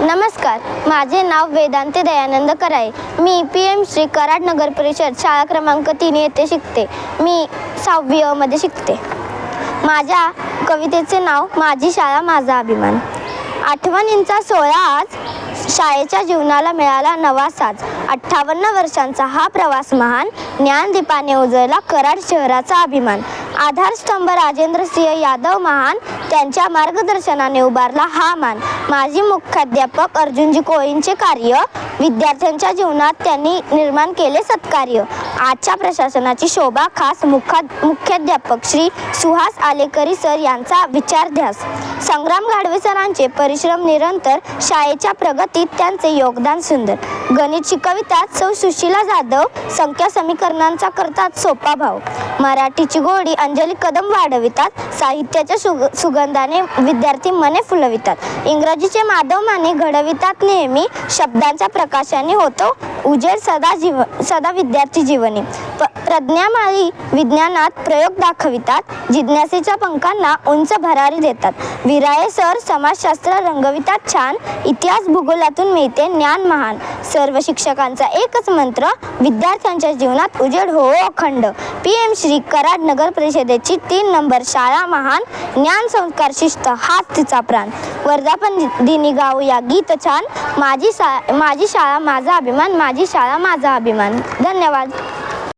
नमस्कार माझे नाव वेदांते दयानंद कराय मी पी एम श्री कराड नगर परिषद शाळा क्रमांक तीन येथे शिकते. मी सहावी शिकते. माझ्या कवितेचे नाव माझी शाळा माझा अभिमान. आठवणींचा सोहळा आज शाळेच्या जीवनाला मिळाला नवा साज. अठ्ठावन्न वर्षांचा हा प्रवास महान. ज्ञानदीपाने उजळला कराड शहराचा अभिमान. आधारस्तंभ राजेंद्र सिंह यादव महान. त्यांच्या मार्गदर्शनाने उभारला हा मान. माजी मुख्याध्यापक अर्जुनजी कोळींचे कार्य. विद्यार्थ्यांच्या जीवनात त्यांनी निर्माण केले सत्कार्य. आजच्या प्रशासनाची शोभा खास मुख्या मुख्याध्यापक श्री सुहास आलेकरी सर यांचा विचारध्यास. संग्राम गाढवे सरांचे परिश्रम निरंतर. शाळेच्या प्रगतीत त्यांचे योगदान सुंदर. गणित शिकवितात. सौ सुशीला जाधव संख्या समीकरणांचा करतात. सोपा भाव. मराठीची गोडी अंजली कदम वाढवितात. साहित्याच्या सुग सुगंधाने विद्यार्थी मने फुलवितात. इंग्रजीचे माधव माने घडवितात नेहमी. शब्दांच्या प्रकाशाने होतो. उजेड सदा जीव सदा विद्यार्थी जीवनी. प प्रज्ञामाळी विज्ञानात प्रयोग दाखवितात. जिज्ञासेच्या पंखांना उंच भरारी देतात. विराळे सर समाजशास्त्र रंगवितात छान. इतिहास भूगोलातून मिळते ज्ञान महान. सर्व शिक्षकांचा एकच मंत्र विद्यार्थ्यांच्या जीवनात उजेड हो अखंड. पी एम श्री कराड नगर परिषदेची तीन नंबर शाळा महान ज्ञान संस्कार शिस्त हाच तिचा प्राण. वर्धापन दिनी गाऊया गीत छान. माझी सा माझी शाळा माझा अभिमान माझी शाळा माझा अभिमान. धन्यवाद.